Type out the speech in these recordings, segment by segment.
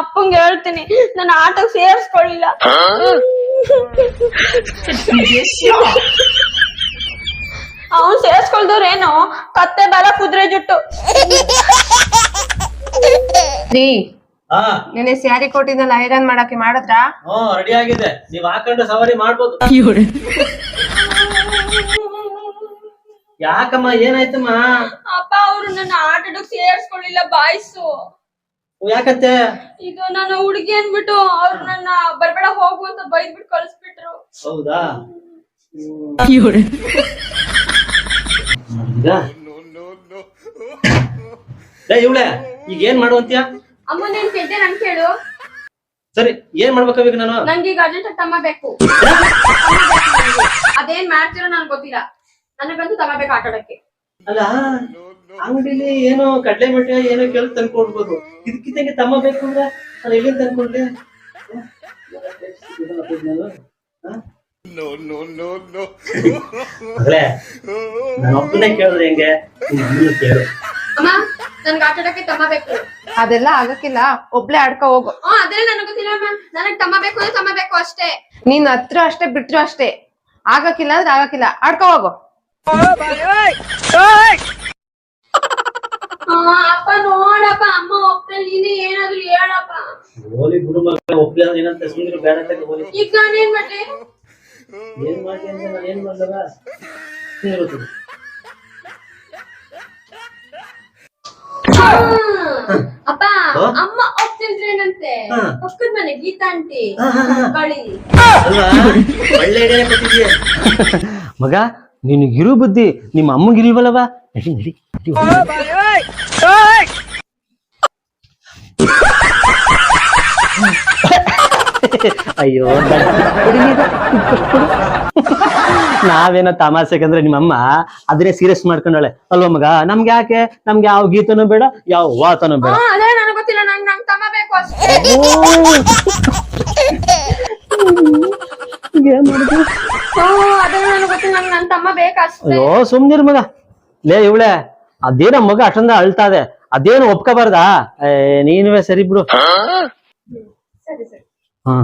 ಅಪ್ಪಂಗೆ ಹೇಳ್ತೀನಿ ನನ್ನ ಆಟಕ್ಕೆ ಸೇರಿಸ್ಕೊಳ್ಳಿಲ್ಲ. ಅವನ್ ಸೇರ್ಸ್ಕೊಳ್ದವ್ರೇನು ಕತ್ತೆ ಬಲ ಕುದುರೆ ಜುಟ್ಟು. ರೀ ಹಾ. ನೆನೆ ಸ್ಯಾರಿ ಕೊಟ್ಟಿದ್ದಲ್ಲ ಐರನ್ ಮಾಡಕ್ಕೆ ಮಾಡಿದ್ರಾ? ಹ್ಮ್ ರೆಡಿ ಆಗಿದೆ. ನೀವ್ ಹಾಕೊಂಡು ಸವಾರಿ ಮಾಡ್ಬೋದು. ಯಾಕಮ್ಮ ಏನಾಯ್ತಮ್ಮ? ಅಪ್ಪ ಅವ್ರು ನನ್ನ ಆಟಕ್ಕೆ ಸೇರ್ಸ್ಕೊಳ್ಳಿಲ್ಲ ಬಾಯ್ಸು. ಯಾಕತ್ತೆ? ಇದು ನನ್ನ ಹುಡುಗಿ ಅನ್ಬಿಟ್ಟು ಅವ್ರು ನನ್ನ ಬರ್ಬೇಡ ಹೋಗು ಅಂತ ಬೈದ್ಬಿಟ್ಟು ಕಳಿಸ್ಬಿಟ್ರು. ಹೌದಾ? ಇವಳೆ ಈಗ ಏನ್ ಮಾಡುವಂತೀಯ ಅಮ್ಮ ನೀನ್ ಕೆದ್ದೆ ನನ್ ಕೇಳು. ಸರಿ ಏನ್ ಮಾಡ್ಬೇಕಾಗ ನಾನು? ನಂಗೆ ಈಗ ಅರ್ಜೆಂಟ್ ತಮ್ಮ ಬೇಕು. ಅದೇನ್ ಮಾಡ್ತಿರೋ ನನ್ಗೆ ಗೊತ್ತಿಲ್ಲ. ನನಗಂತೂ ತಮ್ಮ ಬೇಕು ಆಟ ಆಡಕ್ಕೆ ಅಲ್ಲ ಅಂಗಡಿಲಿ ಏನೋ ಕಡಲೆ ಮಟ್ಟೆ ಏನೋ ಕೇಳಿ ತಂದ್ಕೊಡ್ಬೋದು. ಇದಕ್ಕಿದ್ದಂಗೆ ತಮ್ಮ ಬೇಕು ಅಂದ್ರೆ ನಾನು ಎಲ್ಲಿಂದ ತಂದ್ಕೊಂಡೆ ಅಪ್ಪನೇ ಕೇಳಿದ್ರೆ ಹೆಂಗೆ? ನೀನು ಕೇಳು. ಅಮ್ಮ ನನ್ಗೆ ಆಟ ಆಡಕ್ಕೆ ತಮ್ಮ ಬೇಕು. ಅದೆಲ್ಲ ಆಗಕ್ಕಿಲ್ಲ ಒಬ್ಳೆ ಆಡ್ಕೊ ಹೋಗು. ಆ ಅದೇ ನನಗೆ ಗೊತ್ತಿಲ್ಲ ಅಮ್ಮ. ನನಗೆ ತಮ್ಮ ಬೇಕು ಅಂದ್ರೆ ತಮ್ಮ ಬೇಕು ಅಷ್ಟೇ. ನೀನ್ ಹತ್ರ ಅಷ್ಟೇ ಬಿಟ್ರು ಅಷ್ಟೇ. ಆಗಕ್ಕಿಲ್ಲ ಅಂದ್ರೆ ಆಗಕ್ಕಿಲ್ಲ. ಆಡ್ಕೊ ಹೋಗು. ಅಪ್ಪ ನೋಡಪ್ಪ ಅಮ್ಮ ಒಪ್ತಾ ನೀನೇ ಏನಾದ್ರು ಹೇಳಪ್ಪ. ಹೋಲಿ ಬಿಡು ಮಗ ಅಂದ್ರೆ ಏನಂತ ಸುಮ್ಮನೆ ಬೇಡ ಅಂತ ಹೋಲಿ. ಈಗ ನಾನೇನ್ ಮಾಡ್ಲಿ ಏನ್ ಮಾಡಿ ಅಂದ್ರೆ ನಾನು ಏನ್ ಮಾಡ್ಲವ ಅಪ್ಪ ಅಮ್ಮ ಒಪ್ತಿದ್ರೇನಂತೆ. ಪಕ್ಕದ ಮನೆ ಗೀತಾ ಆಂಟಿ. ಕಳಿ ಒಳ್ಳೆ ಐಡಿಯಾ ಕೊಟ್ಟಿದ್ಯಾ ಮಗ ನಿನಗಿರು ಬುದ್ಧಿ ನಿಮ್ಮ ಅಮ್ಮಗಿಲ್ವಲ್ಲವ ನಡಿ ನಡಿ ನಡಿ. ಹೋಗೋಣ. ಅಯ್ಯೋ. ನಾವೇನೋ ತಮಾಷೆಗಂದ್ರೆ ನಿಮ್ಮಮ್ಮ ಅದನ್ನೇ ಸೀರಿಯಸ್ ಮಾಡ್ಕೊಂಡಳೆ. ಅಲ್ವಾ ಮಗ? ನಮ್ಗೆ ಯಾಕೆ? ನಮ್ಗೆ ಯಾವ ಗೀತನೂ ಬೇಡ ಯಾವ ವಾತನೂ ಬೇಡ. ಹಾ ಅದೇ ನನಗೆ ಗೊತ್ತಿಲ್ಲ ನಂಗ್ ನಂಗ್ ತಮ್ಮ ಬೇಕು ಅಷ್ಟೇ. ಏನ್ ಮಾಡುದು? ಹಾ ಅದೇ ನನಗ್ ಗೊತ್ತಿಲ್ಲ ನಂಗ್ ನನ್ ತಮ್ಮ ಬೇಕಷ್ಟೇ ಅಯ್ಯೋ ಸುಮ್ನಿರ್ ಮಗ. ಲೇ ಇವಳೆ. ಅದೇನೋ ಮಗ ಅಷ್ಟೊಂದ ಅಳ್ತಾ ಇದೆ. ಅದೇನು ಒಪ್ಕೋಬಾರ್ದಾ? ಏ, ನೀನುವೆ ಸರಿ ಬಿಡು. ಸರಿ ಸರಿ ಹಾ.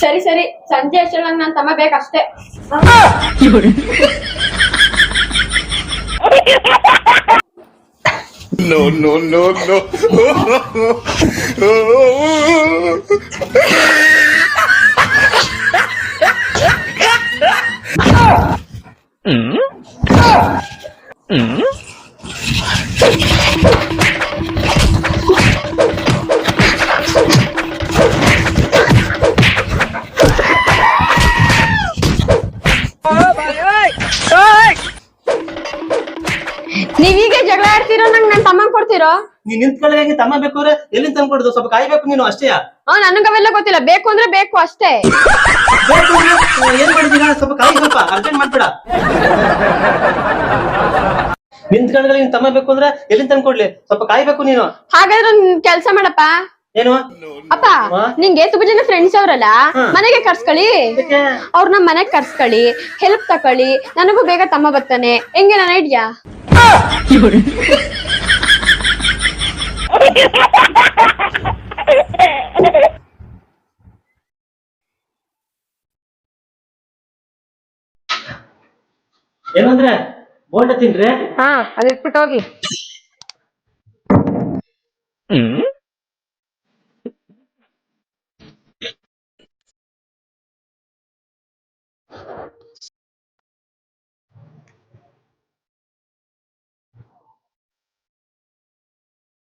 ಸರಿ ಸರಿ. ಸಂಜೆ ಅಷ್ಟರಲ್ಲಿ ನನ್ ತಮ್ಮ ಬೇಕಷ್ಟೇ No, no, no, no. ನೀವೀಗ ಜಗಳ ಆಡ್ತಿರೋ ನಂಗೆ ನನ್ ತಮ್ಮ ಕೊಡ್ತಿರೋ? ನೀನ್ ನಿಂತ್ಕೊಳ್ಳಿ ತಮ್ಮ ಬೇಕು ಅಂದ್ರೆ ಎಲ್ಲಿಂದ ತಂದ್ಕೊಡುದು ಸ್ವಲ್ಪ ಕಾಯ್ಬೇಕು ನೀನು ಅಷ್ಟೇ? ಹಾ ನನಗ್ ಅವೆಲ್ಲ ಗೊತ್ತಿಲ್ಲ. ಬೇಕು ಅಂದ್ರೆ ಬೇಕು ಅಷ್ಟೇ. ಏನ್ ಮಾಡಿದೀಗ? ಸ್ವಲ್ಪ ಕಾಯಿ ಸ್ವಲ್ಪ ಅರ್ಜೆಂಟ್ ಮಾಡ್ಬೇಡ. ನಿಂತ್ಕೊಂಡ್ರೆ ನೀನ್ ತಮ್ಮ ಬೇಕು ಅಂದ್ರೆ ಎಲ್ಲಿಂದ ತಂದ್ಕೊಡ್ಲಿ ಸ್ವಲ್ಪ ಕಾಯ್ಬೇಕು ನೀನು. ಹಾಗಾದ್ರೆ ಒಂದ್ ಕೆಲ್ಸ ಮಾಡಪ್ಪ. ಏನು? ಅಪ್ಪ? ನಿಂಗೆ ತುಂಬಾ ಜನ ಫ್ರೆಂಡ್ಸ್ ಅವರಲ್ಲ. ಮನೆಗೆ ಕರ್ಸ್ಕೊಳ್ಳಿ ಅವ್ರನ್ನ ಮನೆಗೆ ಕರ್ಸ್ಕೊಳ್ಳಿ ಹೆಲ್ಪ್ ತಕೊಳ್ಳಿ ನನಗೂ ಬೇಗ ತಮ್ಮ ಬರ್ತಾನೆ. ಹೆಂಗೆ ನನ್ನ ಐಡಿಯಾ ಏನಂದ್ರೆ? ಬೋಂಡ ತಿನ್ರಿ ಹಾ ಅದಿಟ್ಬಿಟ್ಟು ಹೋಗಿ.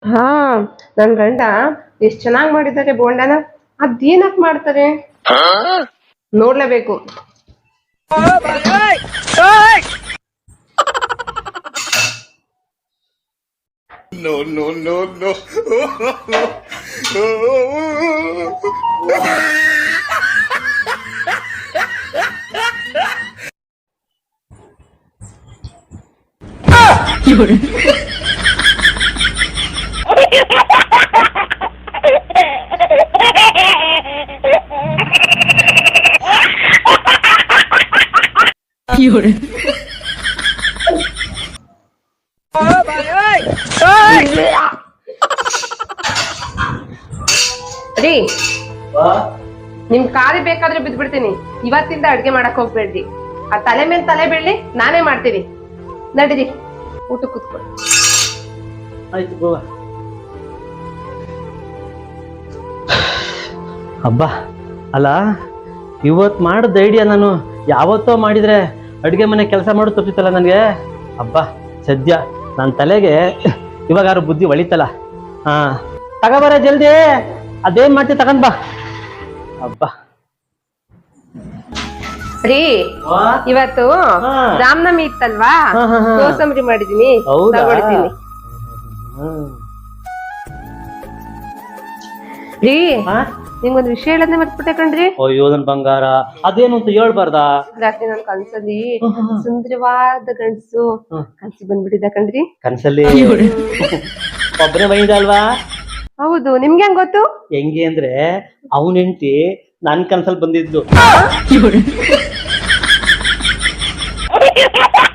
ಹಾ ನನ್ ಗಂಡ ಎಷ್ಟ್ ಚೆನ್ನಾಗ್ ಮಾಡಿದ್ದಾರೆ ಬೋಂಡನ. ಅದೇನಕ್ ಮಾಡ್ತಾರೆ? ನೋಡ್ಲೇಬೇಕು. no, no, no, no. কি হরে ರೀ? ನಿಮ್ ಕಾರಿ ಬೇಕಾದ್ರೆ ಬಿದ್ಬಿಡ್ತೀನಿ. ಇವತ್ತಿಂದ ಅಡ್ಗೆ ಮಾಡಕ್ ಹೋಗ್ಬೇಡ್ರಿ. ಆ ತಲೆ ಮೇಲೆ ತಲೆ ಬೀಳ್ಲಿ ನಾನೇ ಮಾಡ್ತೀನಿ. ನಡೀರಿ ಊಟ ಕೂತ್ಕೊಳ್ಳಿ ಆಯ್ತು ಗೋವ ಹಬ್ಬ ಅಲ್ಲ ಇವತ್ತು ಮಾಡಿದ ಐಡಿಯಾ ನಾನು ಯಾವತ್ತೋ ಮಾಡಿದ್ರೆ ಅಡುಗೆ ಮನೆ ಕೆಲಸ ಮಾಡೋದು ತಪ್ಪಿತ್ತಲ್ಲ ನನಗೆ? ಹಬ್ಬ ಸದ್ಯ ನನ್ನ ತಲೆಗೆ ಇವಾಗಾರು ಬುದ್ಧಿ ಒಳಿತಲ್ಲ. ಹಾ ತಗೋಬರ ಜಲ್ದಿ. ಅದೇನ್ ಮಾಡ್ತಿ ತಗೊಂಡ್ ಬಾ. ಹಬ್ಬ ರೀ ಇವತ್ತು. ರಾಮನವಮಿ ಇತ್ತಲ್ವಾ? ಹಾ, ಹಾ, ಹಾ. ಕೋಸಂಬರಿ ಮಾಡಿದೀನಿ. ಹೌದಾ? ತಗೊಳ್ತೀನಿ ರೀ ಹಾ? ನಿಮ್ಗೊಂದು ವಿಷಯ ಹೇಳೋದೇ ಮರ್ತ್ಬಿಟ್ಟೆ ಕಣ್ರಿ. ಅಯ್ಯೋ ನನ್ ಬಂಗಾರ. ಅದೇನು ಅಂತ ಹೇಳ್ಬಾರ್ದಾ? ರಾತ್ರಿ ನನ್ ಕನ್ಸಲ್ಲಿ ಸುಂದರವಾದ ಗಂಡಸು. ಕನ್ಸಿ ಬಂದ್ಬಿಟ್ಟಿದ್ದ ಕಣ್ರಿ? ಕನ್ಸಲ್ಲಿ ಒಬ್ಬನೇ ಬೈದ ಅಲ್ವಾ ಹೌದು. ನಿಮ್ಗೆ ಹೆಂಗ್ ಗೊತ್ತು? ಹೆಂಗೆ ಅಂದ್ರೆ ಅವನ ಹೆಂಡತಿ ನನ್ ಕನ್ಸಲ್ ಬಂದಿದ್ದು.